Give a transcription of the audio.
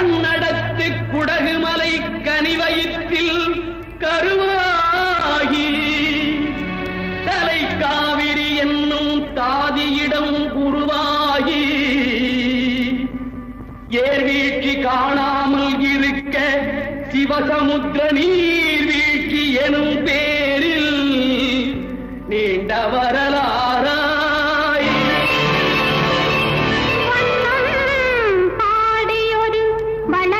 கண்ணடத்து குடகுமலை கனிவயிற்றில் கருவாகி. தலை காவிரி என்னும் தாதியிடம் உருவாகி. ஏர்வீழ்ச்சி காணாமல் இருக்க சிவசமுத்திர நீர்வீழ்ச்சி எனும் பேரில் நீண்டவர बना